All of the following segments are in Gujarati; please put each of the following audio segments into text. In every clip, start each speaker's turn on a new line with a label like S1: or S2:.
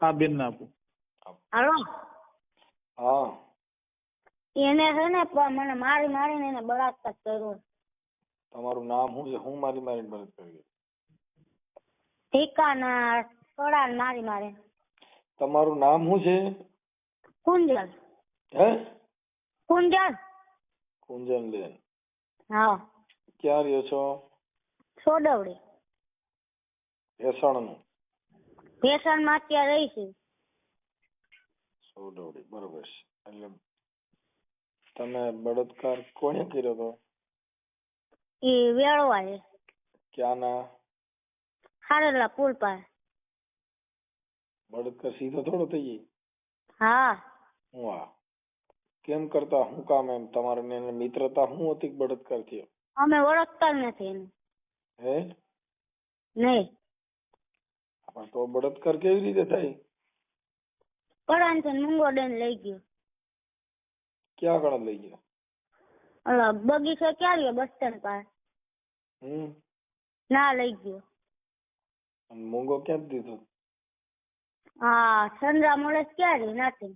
S1: હા બેન ને આપું.
S2: હાલો.
S3: હા.
S2: એને છે ને મને મારી મારીને એને બળાત્કાર કર્યો.
S3: તમારું નામ શું છે? હું મારી મારી બળાત્કાર કરી
S2: ઠીકાના કડાને મારી મારી
S3: તમારું નામ શું છે?
S2: કુંજલ.
S3: હે?
S2: કુંજલ.
S3: કુંજનબેન
S2: હા.
S3: ક્યાં રહ્યો છો?
S2: સોડવડી.
S3: ભેસણનું.
S2: ભેસણમાં અત્યારે રહી છે.
S3: સોડવડી બરોબર છે. એટલે તમે બળાત્કાર કોણે કર્યો તો
S2: એ વેળવા છે
S3: ક્યાંના?
S2: હારેલા પુલ પર.
S3: બળાત્કાર સીધો થોડો થઈ જાય
S2: હા.
S3: હું આ કેમ કરતા હું કામ એમ? તમારે ને એને મિત્રતા હું હતી કે બળાત્કાર થયો?
S2: અમે ઓળખતા નથી એને
S3: હે?
S2: નહીં.
S3: પણ તો બળાત્કાર કેવી રીતે થાય?
S2: કડાન છે મૂંગો લઈ ગયો.
S3: ક્યાં આગળ લઈ ગયો?
S2: ઓલા બગીચો ક્યાં રહ્યો? બસ સ્ટેન્ડ
S3: હમ.
S2: ના લઈ ગયો.
S3: અને મૂંગો ક્યાં દીધો?
S2: હા સંદ્રા મળે ક્યાં રહ્યો? નાથી.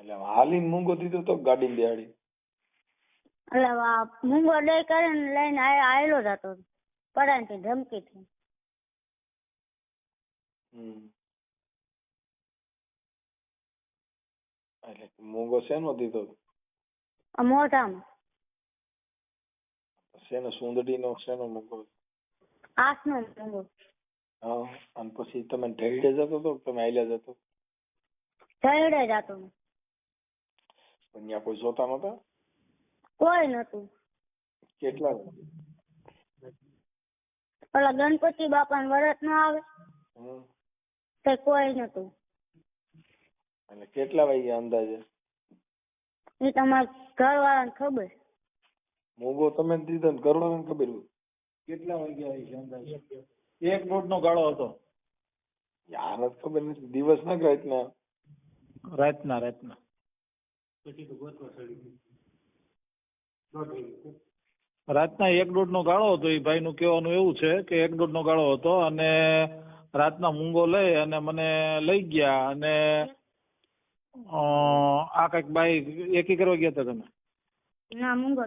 S3: એટલે હાલીને મૂંગો દીધો તો ગાડી બેહાડી.
S2: એટલે મૂંગો દે કરીને લઈને આવેલો આયેલો જ હતો. કડાનથી ધમકી થી
S3: હમ એટલે છે શેનો દીધો
S2: મોઢામાં
S3: શેનો સુંદડીનો શેનો મૂંગો
S2: હાથનો મોંઘો.
S3: હા અને પછી તમે ઢેરડે જતો તો કે તમે આયલા જતો
S2: જઈડે
S3: જતો. ત્યાં કોઈ જોતા નતા
S2: કોઈ નતું
S3: કેટલા
S2: ઓલા ગણપતિ બાપા ને વરત નો આવે
S3: હમ
S2: તે કોઈ નતું.
S3: અને કેટલા વાગ્યા અંદાજે?
S2: એ તમારા ઘરવાળાને ખબર.
S3: મોગો તમે જ દીધો ને ઘરવાળાને ખબર હોય.
S1: કેટલા વાગ્યા હશે અંદાજે? એક દોઢ નો ગાળો હતો.
S3: યાર જ ખબર નથી. દિવસ ના કે રાતના
S1: રાતના. રાતના રાતના એક દોઢ નો ગાળો હતો. એ ભાઈ નું કહેવાનું એવું છે કે એક દોઢ નો ગાળો હતો અને રાતના મૂંગો લઈ અને મને લઈ ગયા અને આ કંઈક બાઈ એકી કરવા ગયા હતા તમે?
S2: ના મૂંગો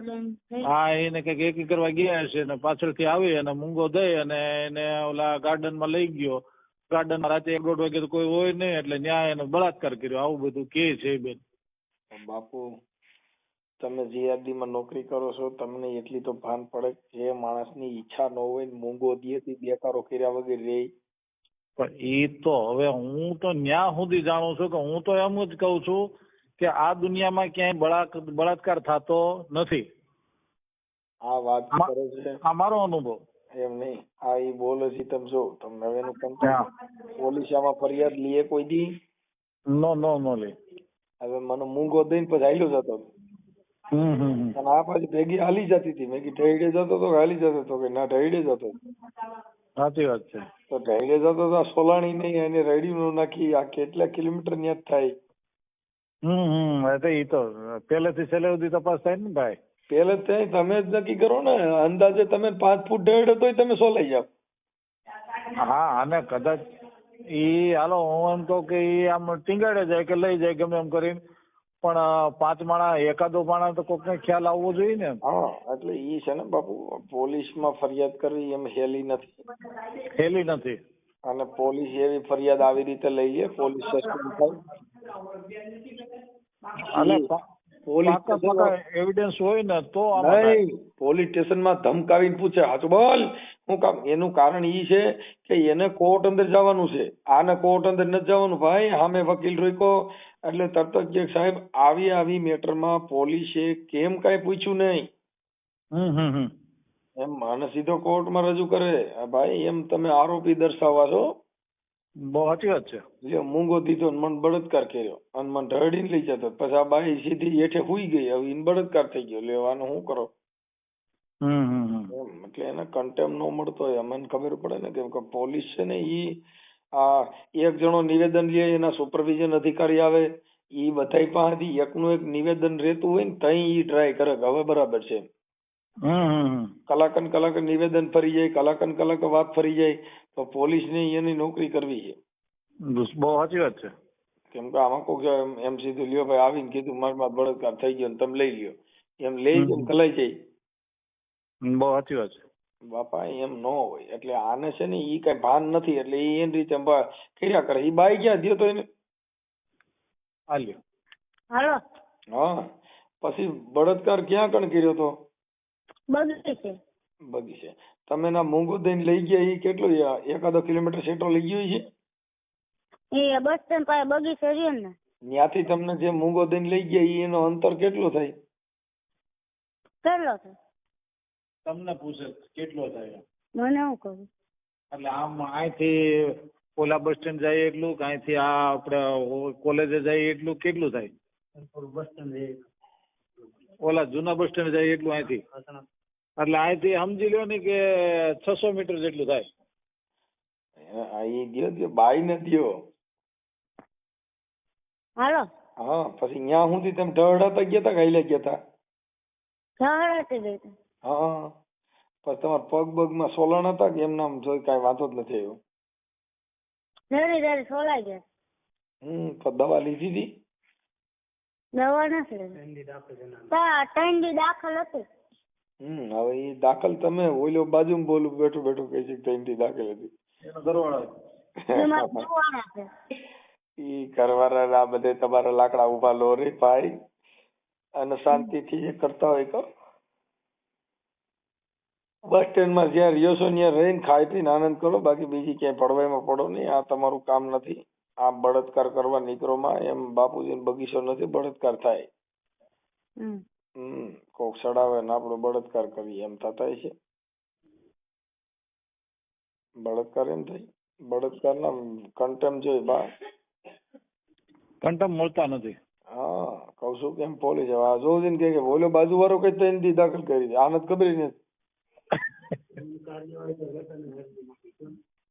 S1: હા એને કંઈક એકી કરવા ગયા છે ને પાછળથી આવી અને મૂંગો દઈ અને એને ઓલા ગાર્ડનમાં લઈ ગયો. ગાર્ડનમાં રાતે એક દોઢ વાગે તો કોઈ હોય નહીં એટલે ન્યાય એને બળાત્કાર કર્યો. આવું બધું કે છે બેન.
S3: બાપુ તમે જીઆરડી માં નોકરી કરો છો તમને એટલી તો ભાન પડે જે જે માણસની ઈચ્છા ન હોય ને દિયે થી બેકારો કર્યા વગર રે.
S1: પણ એ તો હવે હું તો ન્યા સુધી જાણું છું કે હું તો એમ જ કહું છું કે આ દુનિયામાં ક્યાંય બળાત્કાર થતો નથી.
S3: આ વાત કરે છે.
S1: આ મારો અનુભવ.
S3: એમ નહીં. આ એ બોલે છે તમે જો તમને હવે એનું કંટાળો પોલીસ આમાં ફરિયાદ લીએ કોઈ દી?
S1: નો નો નો લે.
S3: હવે મને મૂંગો દઈને પછી હાલ્યો જતો.
S1: હમ હમ હમ.
S3: અને આ પાછી ભેગી હાલી જતી હતી. મેં કીધું ઢેરડે જતો તો હાલી જતો તો કે ના ઢેરડે જતો.
S1: સાચી વાત છે.
S3: તો ગાઈડે જતો તો સોલાણી નહીં એને રેડીનું નાખી આ કેટલા કિલોમીટર ન્યા થાય?
S1: હમ હમ એ તો પહેલેથી છેલ્લે સુધી તપાસ થાય ને ભાઈ.
S3: પેલે ત્યાં તમે જ નક્કી કરો ને અંદાજે તમે પાંચ ફૂટ ઢેરડે તોય તમે સોલાઈ જાવ
S1: હા અને કદાચ ઈ હાલો હું એમ કહું કે ઈ આમ ટીંગાડે જાય કે લઈ જાય ગમે એમ કરીને. પણ પાંચ માણા એકાદો માણા તો કોકને ખ્યાલ આવવો જોઈએ ને
S3: હા એટલે ઈ છે ને બાપુ પોલીસમાં ફરિયાદ કરવી એમ હેલી નથી.
S1: હેલી નથી.
S3: અને પોલીસ એવી ફરિયાદ આવી રીતે લઈ લે પોલીસ સસ્પેન્ડ થાય
S1: અને
S3: પોલીસ
S1: એવિડન્સ હોય ને તો પોલીસ સ્ટેશન
S3: નહીં પોલીસ સ્ટેશનમાં ધમકાવીને પૂછે હાચું બોલ? હું કામ એનું કારણ ઈ છે કે એને કોર્ટ અંદર જવાનું છે. આને કોર્ટ અંદર નથી જવાનું. ભાઈ સામે વકીલ રોક્યો એટલે તરત જ કે સાહેબ આવી આવી મેટરમાં પોલીસે કેમ કાંઈ પૂછ્યું નહીં?
S1: હમ હમ હમ.
S3: એમ મને સીધો કોર્ટમાં રજૂ કરે. આ ભાઈ એમ તમે આરોપી દર્શાવવા છો?
S1: બહુ સાચી વાત છે.
S3: જે મૂંગો દીધો મને બળાત્કાર કર્યો. અને મન ઢળીને લઈ જતો. પછી આ બાઈ સીધી હેઠે હુઈ ગઈ. હવે એને બળાત્કાર થઈ ગયો. લેવાનો શું કરો?
S1: હમ હમ
S3: એટલે એને કન્ટેમ ન મળતો હોય. અમને ખબર પડે ને કેમ કે પોલીસ છે ને ઈ આ એક જણો નિવેદન લે એના સુપરવિઝન અધિકારી આવે ઈ બધા પાસેથી એકનું એક નિવેદન રહેતું હોય ને તઈ ઈ ટ્રાય કરે કે હવે બરાબર છે.
S1: હમ.
S3: કલાક નિવેદન ફરી જાય કલાકન કલાક વાત ફરી જાય તો પોલીસ ને એની નોકરી કરવી છે.
S1: બહુ સાચી વાત છે.
S3: કેમ કે આમાં કોક એમ સીધું લ્યો ભાઈ આવીને કીધું મારા માં બળતકાર થઈ ગયો ને તમે લઈ લ્યો. એમ લઈ. એમ કલાઈ જાય.
S1: બહુ સાચી વાત છે.
S3: બાપા એમ ન હોય. એટલે આને છે ને ઈ કઈ ભાન નથી. એટલે ઈ એની રીતે કર્યા કરે? ઈ બાઈ ક્યાં દ્યો તો એને?
S1: હાલ્યો.
S2: હાલો.
S3: હા. પછી બળાત્કાર ક્યાં કણ કર્યો તો?
S2: બગીચે
S3: બગીચે. તમે ના મૂંગો દઈને લઈ ગયા ઈ કેટલું યા એકાદો કિલોમીટર સેટો લઈ ગયો છે?
S2: એ બસ સ્ટેન્ડ પાસે બગીચે રહ્યો ને.
S3: ત્યાંથી તમને જે મૂંગો દઈને લઈ ગયા ઈ એનો અંતર કેટલું થાય?
S2: કેટલો છે
S1: તમને પૂછે કેટલો થાય
S2: મને શું કહું
S1: એટલે આમ અહીંથી ઓલા બસ સ્ટેન્ડ જાય એટલું કે અહીંથી આ આપણે કોલેજે જાય એટલું કેટલું થાય? ઓલા જૂના બસ સ્ટેન્ડ જાય એટલું અહીંથી? એટલે અહીંથી સમજી લ્યો ને કે છસો મીટર જેટલું થાય.
S3: અહીં ગયો ગયો બાઈ ને ગયો
S2: હાલો.
S3: હા પછી ત્યાં સુધી તમે ઢળડાતા ગયા તા ગાઈલા ગયા તા
S2: ઝઘડાતી ગયા હતી.
S3: હા પણ તમારા પગ બગમાં સોલણ હતા કે એમ નામ જોઈ કાંઈ વાંધો જ નથી આવ્યો?
S2: ધરી ધરી સોલાઈ ગયા.
S3: હમ તો દવા લીધી હતી
S2: દવા નથી લીધી. તા- ત્રણ દી દાખલ હતી.
S3: હમ હવે એ દાખલ તમે ઓલો બાજુ બોલું બેઠું બેઠું કહે છે કે ત્યાંથી દાખલ હતી.
S2: છે.
S3: ઈ કરવાના આ બધે તમારા લાકડા ઊભા લો રે ભાઈ. અને શાંતિથી કરતા હોય કરો બસ સ્ટેન્ડમાં જ્યાં રહ્યો છો ત્યાં રહીને ખાઈ પીને આનંદ કરો. બાકી બીજી ક્યાંય પડવામાં પડો નહીં. આ તમારું કામ નથી. આ બળાત્કાર કરવા નીકળોમાં. એમ બાપુજીનો બગીચો નથી. બળાત્કાર થાય.
S2: હમ.
S3: કોક સડાવે ને આપણો બળાત્કાર કરીએ. એમ થતા છે. બળાત્કાર એમ થાય. બળાત્કાર ના કન્ટેમ જોઈ બા.
S1: કંટમ મળતા નથી.
S3: હા. કઉ છું કેમ પોલીસ હવે આ જોઉં છું કે બોલ્યો બાજુ વાળો કઈ તો એની દાખલ કરી દે. આનંદ ખબર નથી.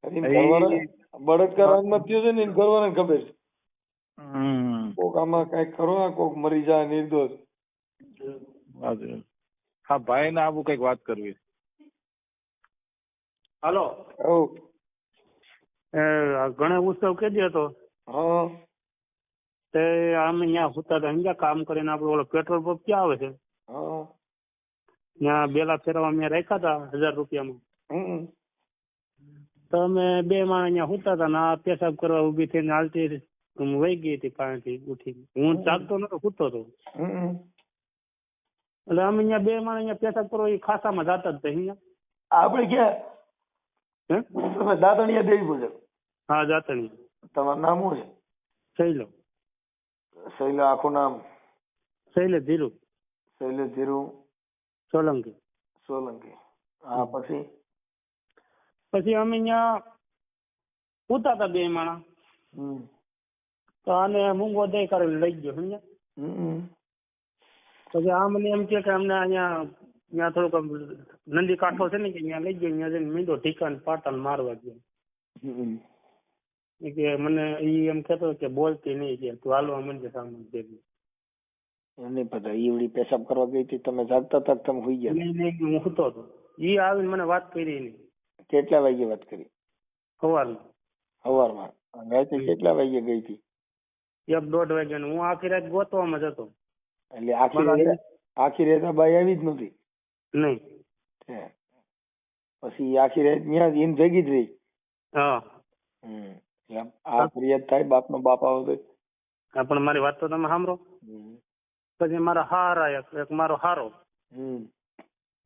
S3: એની ઘરવાળા બળાત્કાર આમાં થયો છે ને એની ઘરવાળાને ખબર છે? કોક આમાં કંઈક કરો આ કોક મરી જાય નિર્દોષ.
S1: વાત. હા ભાઈ ને આવું કંઈક વાત કરવી.
S4: હાલો. એ ગણેશ ઉત્સવ કેદી હતો
S3: હા.
S4: તે આમ અહીંયા સુતા હતા અહીંયા કામ કરીને આપણે ઓલો પેટ્રોલ પંપ ક્યાં આવે છે?
S3: હા.
S4: ત્યાં બેલા ફેરવા મેં રાખ્યા હતા હજાર રૂપિયામાં. તો અમે બે માણસ અહીંયા સુતા હતા ને આ પેશાબ કરવા ઊભી થઈને હાલતી હું વહી ગઈ હતી પાણીથી ઉઠી હું ચાલતો નતો સૂતો હતો એટલે અમે અહીંયા બે માણસ અહીંયા પેશાબ કરવા એ ખાસામાં જાતા જ હતા અહીંયા.
S3: આપણે ક્યાં? તમે દાતણિયા દેવી
S4: હા જાતણી
S3: તમારું નામ શું છે?
S4: શૈલો.
S3: શૈલા આખું નામ?
S4: શૈલે ધીરુ.
S3: શૈલેષ ધીરુ.
S4: સોલંકી.
S3: સોલંકી. હા પછી?
S4: પછી અમે અહીંયા સુતા હતા બે
S3: માણા.
S4: તો આને મૂંગો દઈ કરીને લઈ ગયો સમજ્યા? પછી આ મને એમ કે અમને અહીંયા ત્યાં થોડુંક નંદી કાંઠો છે ને કે ત્યાં લઈ ગયો ત્યાં જઈને મીંડો ઠીકાને પાટણ મારવા ગયો. એ કે મને ઈ એમ કેતો કે બોલતી નહીં કે તું હાલવા માંડજે સામે ભેગી.
S3: એમને પતા ઈવડી પેશાબ કરવા ગઈ હતી તમે જાગતા તક તમે હોઈ ગયા?
S4: નહીં, નહીં, હું સૂતો હતો. ઈ આવીને મને વાત કરી એની.
S3: કેટલા વાગે વાત કરી?
S4: સવારમાં.
S3: સવારમાં રાતે કેટલા વાગે ગઈ હતી?
S4: એક દોઢ વાગ્યા હું આખી રાત ગોતવામાં જ હતો.
S3: એટલે આખી આખી રાત બાઈ આવી જ નથી
S4: નહીં.
S3: પછી આખી રાત ત્યાં એમ જગી જ રહી?
S4: હા.
S3: આ ફરિયાદ થાય બાપનો બાપ આવે તો
S4: પણ મારી વાત તો તમે સાંભળો. પછી મારા હારા એક એક મારો હારો.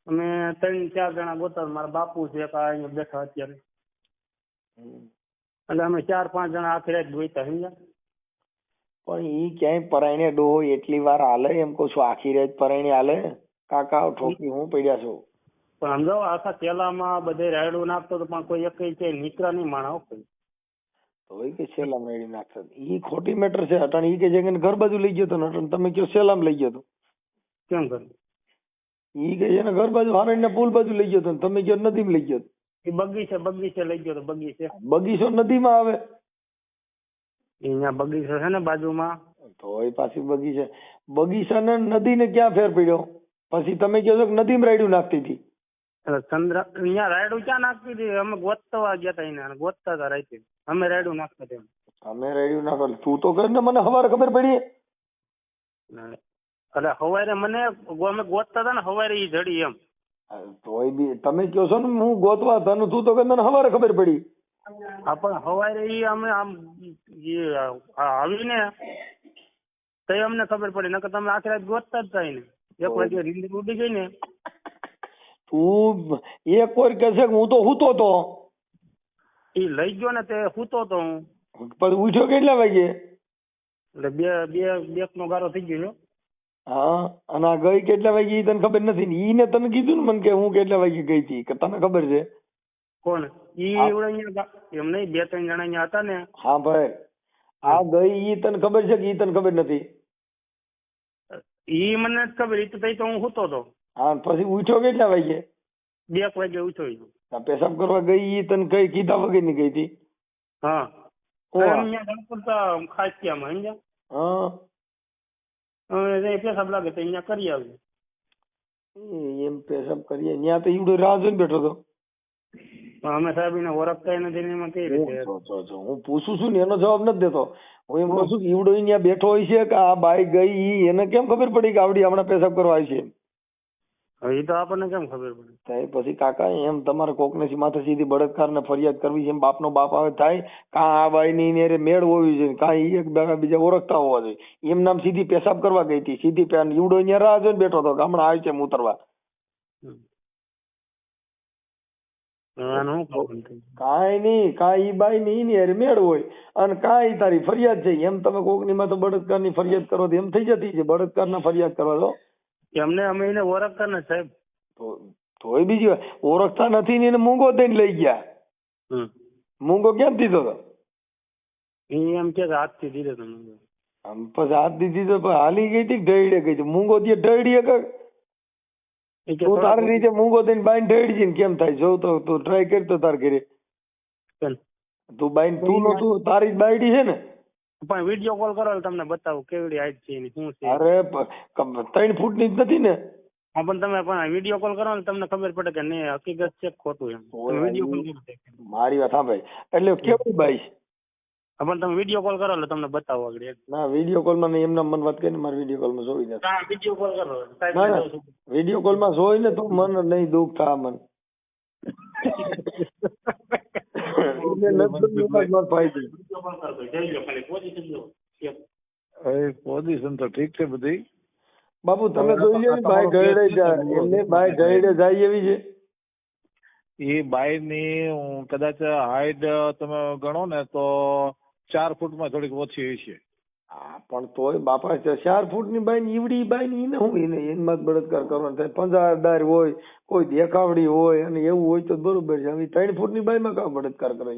S4: અમે ત્રણ ચાર જણા ગોતા મારા બાપુ છે એક અહીંયા બેઠા અત્યારે. એટલે અમે ચાર પાંચ જણા આખી રાત ગોઈતા સમજ્યા?
S3: પણ ઈ ક્યાંય પરાયણે ડોહો એટલી વાર હાલે? એમ કહું છું આખી રાત પરાયણે હાલે? કાકા ઠોકી હું પડ્યા છું?
S4: પણ સમજાવો આખા કેલામાં બધે રાયડું નાખતો તો પણ કોઈ એક છે નીકળા નહીં માણસ કોઈ.
S3: તો એ કે સેલામ રેડી નાખતા ઈ ખોટી મેટર છે અટાણ ઈ કે છે કે ઘર બાજુ લઈ ગયો તો ને અટાણ તમે કયો સેલામ લઈ ગયો તો?
S4: કેમ કર
S3: ઈ કે છે ને ઘર બાજુ હારણ પુલ બાજુ લઈ ગયો તો તમે કયો નદી લઈ ગયો.
S4: એ બગીચે બગીચે લઈ ગયો તો બગીચે.
S3: બગીચો નદીમાં આવે.
S4: અહીંયા બગીચો છે ને બાજુમાં.
S3: તો એ પાછી બગીચા. ને નદી ને ક્યાં ફેર પડ્યો? પછી તમે કહો છો કે નદીમાં રાયડું નાખતી હતી?
S4: ચંદ્ર અહીંયા રાયડું ક્યાં નાખતી હતી? અમે ગોતવા ગયા હતા એને ગોતતા હતા રાતે અમે રેડું નાખતા તેમ.
S3: અમે રાયડું નાખો તું તો કર ને મને હવારે ખબર પડી.
S4: એટલે હવારે મને અમે ગોતતા હતા ને હવારે ઈ જડી એમ.
S3: તોય બી તમે કહો છો ને હું ગોતવા હતા ને તું તો કર મને હવારે ખબર પડી.
S4: હા પણ હવારે ઈ અમે આમ ઈ આવીને તો અમને ખબર પડી. નકર તમે આખી રાત ગોતતા જ થાય ને. એક વાગે રીંદ ઉડી ગઈ ને.
S3: તું એક વાર કહે છે કે હું તો હૂતો તો.
S4: ઈ લઈ ગયો ને તે સૂતો તો હું.
S3: પછી ઉઠ્યો કેટલા વાગે?
S4: એટલે બે બે બેક નો ગારો થઈ ગયો.
S3: હા અને આ ગઈ કેટલા વાગે ઈ તને ખબર નથી ને? ઈ ને તને કીધું ને મને કે હું કેટલા વાગે ગઈ હતી. કે તને ખબર છે?
S4: કોણ? ઈ અહીંયા એમ નહીં બે ત્રણ જણા અહીંયા હતા ને.
S3: હા ભાઈ. આ ગઈ ઈ તને ખબર છે કે ઈ તને ખબર નથી?
S4: ઈ મને ખબર ઈ તો તઈ તો હું સૂતો તો.
S3: હા પછી ઉઠ્યો કેટલા વાગે?
S4: બે વાગે ઉઠ્યો
S3: પેશાબ કરવા ગઈ ઈ તને કઈ કીધા વગરની ગઈ હતી
S4: હા. ખાસ સમજ્યા?
S3: હા.
S4: પેશાબ લાગે તો અહીંયા કરી
S3: આવી એમ પેશાબ કરીએ. ત્યાં તો ઈવડો રાહ જોઈને બેઠો હતો
S4: અમે સાહેબ એને ઓળખતા નથી એમાં કઈ રીતે?
S3: હું પૂછું છું ને એનો જવાબ નથી દેતો. હું એમ કહું છું કે ઈવડો અહીંયા બેઠો હોય છે કે આ બાઈ ગઈ એને કેમ ખબર પડી કે આવડી હમણાં પેશાબ કરવા આવી છે
S4: ઈ તો આપણને કેમ ખબર પડે?
S3: પછી કાકા એમ તમારે કોકને માથે સીધી બળાત્કારને ફરિયાદ કરવી છે એમ બાપનો બાપ આવે થાય કાં આ ભાઈ ની હારે મેળ હોવી જોઈએ કાં એ એક બીજા બીજા ઓળખતા હોવા જોઈએ. એમ નામ સીધી પેશાબ કરવા ગઈ હતી. સીધી ઈવડો અહીંયા રાહ જોઈને બેઠો હતો હમણાં આવી છે ઉતરવા. કાંઈ નહીં કાંઈ ઈ બાઈ ની એની હારે મેળ હોય અને કાંઈ તારી ફરિયાદ છે. એમ તમે કોકની માથે ની ફરિયાદ કરો તો એમ થઈ જતી છે. બળાત્કારના ફરિયાદ કરવા તો
S4: એમને અમે એને ઓળખતા ને સાહેબ.
S3: તોય બીજી વાત. ઓળખતા નથી ને એને મૂંગો દઈને લઈ ગયા. મૂંગો કેમ દીધો
S4: તો? એમ કે હાથથી દીધો તમે
S3: આમ પછી હાથ દીધી તો હાલી ગઈ હતી ઢળીએ ગઈ હતી? મૂંગો દે ઢળીએ
S4: કર
S3: તું તારી રીતે મૂંગો દઈને બાઈન ઢળી ને કેમ થાય? જોવ તો તું ટ્રાય કરતો તાર ઘરે. તું બાઈન તું નો તું તારી જ બાયડી છે ને?
S4: પણ વીડિયો કોલ કરો તમને બતાવું કેવડી હાઈટ છે એની શું છે?
S3: અરે ત્રણ ફૂટની જ નથી ને?
S4: હા પણ તમે પણ વીડિયો કોલ કરો ને તમને ખબર પડે કે નહીં હકીકત છે ખોટું એમ. વીડિયો કોલ કરો
S3: મારી વાત સાંભળ. એટલે કેવી બાઈ
S4: પણ તમે વીડિયો કોલ કરો એટલે તમને બતાવો આગળ.
S3: ના વીડિયો કોલમાં એમને મન વાત કરીને મારે વીડિયો કોલમાં જોઈ
S4: હા વીડિયો કોલ કરો. સાહેબ
S3: ના
S4: ને.
S3: ના. વીડિયો કોલમાં જોઈ ને તો મન નહીં દુઃખ થાય મન. એટલે નથી ફાયદો.
S4: વીડિયો કરતો જઈ લો ખાલી પોઝિશન લો
S1: એ પોઝિશન તો ઠીક છે બધી.
S3: બાપુ તમે જોઈ લો ભાઈ ગયડે જાય એમને ભાઈ ગયડે જાય એવી છે?
S1: એ બાયની હું કદાચ હાઈટ તમે ગણો ને તો ચાર ફૂટમાં થોડીક ઓછી હશે.
S3: હા પણ તોય બાપા છે ચાર ફૂટની બાઈ ને ઈવડી બાઈ ની એને હું એને એનમાં જ બળાત્કાર કરવાનો થાય. પંજાદાર હોય કોઈ દેખાવડી હોય અને એવું હોય તો બરોબર છે. હવે ત્રણ ફૂટની બાયમાં કાં બળાત્કાર કરે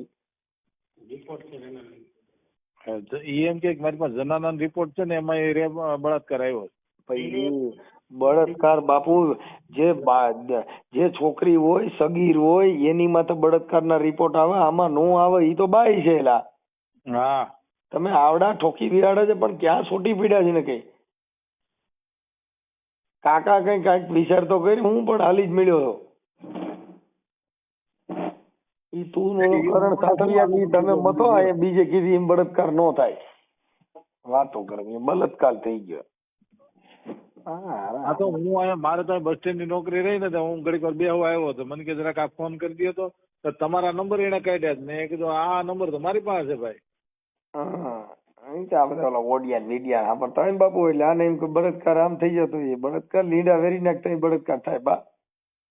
S4: રિપોર્ટ છે.
S1: એ એમ કે મારી પાસે જનાના રિપોર્ટ છે ને એમાં એ બળાત્કાર આવ્યો
S3: પછી બળાત્કાર બાપુ જે જે છોકરી હોય સગીર હોય એની માથે બળાત્કારના રિપોર્ટ આવે આમાં નો આવે ઈ તો બાઈ છે એલા.
S1: હા.
S3: તમે આવડા ઠોકી બિરાડે છે પણ ક્યાં છોટી પીડ્યા છે ને કઈ કાકા કઈ કાંઈક વિચાર તો કરી હું પણ હાલી જ મળ્યો હતો. ઈ તું કરણ સાસરિયા તમે મતો આ બીજે. કીધી એમ બળાત્કાર નો થાય. વાતો કરે એ બળાત્કાર થઈ ગયો. હા
S1: હા. તો હું અહીંયા મારે તો બસ સ્ટેન્ડની નોકરી રહી ને હું ઘડીક વાર બેહવા આવ્યો હતો. મને કે જરાક આ ફોન કરી દો તો. તમારા નંબર એને કાઢ્યા મેં કીધું આ નંબર તો મારી પાસે ભાઈ.
S3: હા અહીં તો આ બધા ઓલા ઓડિયા ને લીડિયા હા પણ ત્રણ બાપુ એટલે આને એમ કે બળાત્કાર આમ થઈ જતો એ બળાત્કાર લીંડા વેરી નાખતા બળાત્કાર થાય બા.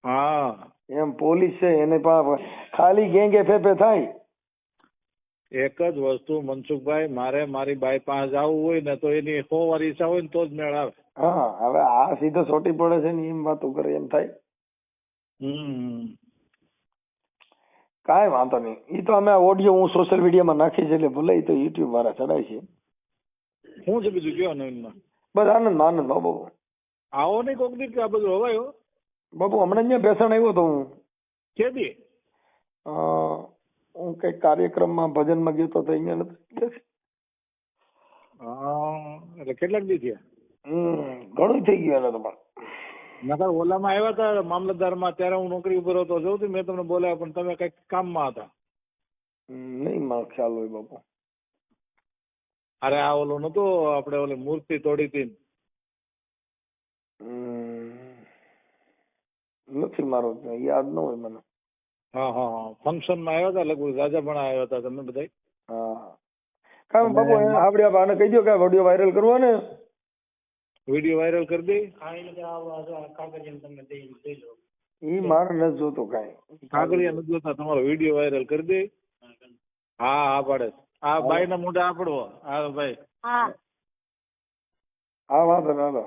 S1: હા.
S3: એમ પોલીસ છે એને પણ ખાલી ગેંગે ફેફે થાય.
S1: એક જ વસ્તુ મનસુખભાઈ મારે મારી બાઈ પાસે જવું હોય ને તો એની સો વાર ઈચ્છા હોય ને તો જ મેળ આવે.
S3: હા હવે આ સીધો સોટી પડે છે ને એમ વાતો કરે એમ થાય.
S1: હમ.
S3: કાંઈ વાંધો નહીં. એ તો અમે ઓડિયો હું સોશિયલ મીડિયામાં નાખી છે એટલે ભલે એ તો યુટ્યુબ વાળા ચડાય છે.
S1: શું છે બીજું કયો નવીનમાં?
S3: બસ આનંદ આનંદ બાબુ
S1: આવો નહીં કોક દી આ બધું હવાયો
S3: બાબુ હમણાં અહીંયા બેસણ આવ્યો તો હું.
S1: કે દી
S3: હું કઈ કાર્યક્રમમાં ભજનમાં ગયો તો અહીંયા નથી
S1: એટલે કેટલાક દી થયા?
S3: ઘણું થઈ ગયું એને તમારે
S1: નકર ઓલામાં આવ્યા હતા મામલતદારમાં ત્યારે હું નોકરી ઉપર હતો. જોઉં મેં તમને બોલાવ્યા પણ તમે કંઈક કામમાં હતા.
S3: નહીં મારો ખ્યાલ હોય બાપુ
S1: અરે આ ઓલો નતો આપણે ઓલી મૂર્તિ તોડી હતી
S3: નથી મારો યાદ ન હોય મને.
S1: હા હા હા. ફંક્શનમાં આવ્યા હતા લગભગ રાજા પણ આવ્યા હતા તમે બધા
S3: હા કામ બાપુ એને આપણે આને કહી દો કે વીડિયો વાયરલ કરવો ને
S1: વીડિયો વાયરલ કરી દે.
S3: ઈ મારે નથી જોતો કાઈ.
S1: કાગળિયા ન જોતા તમારો વીડિયો વાયરલ કરી દે. હા હા પાડે. આ ભાઈ ના મોઢે આપડો. હા ભાઈ.
S2: હા.
S3: હા વાંધો ના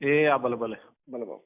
S1: એ આ ભલે ભલે.
S3: ભલે બાપુ.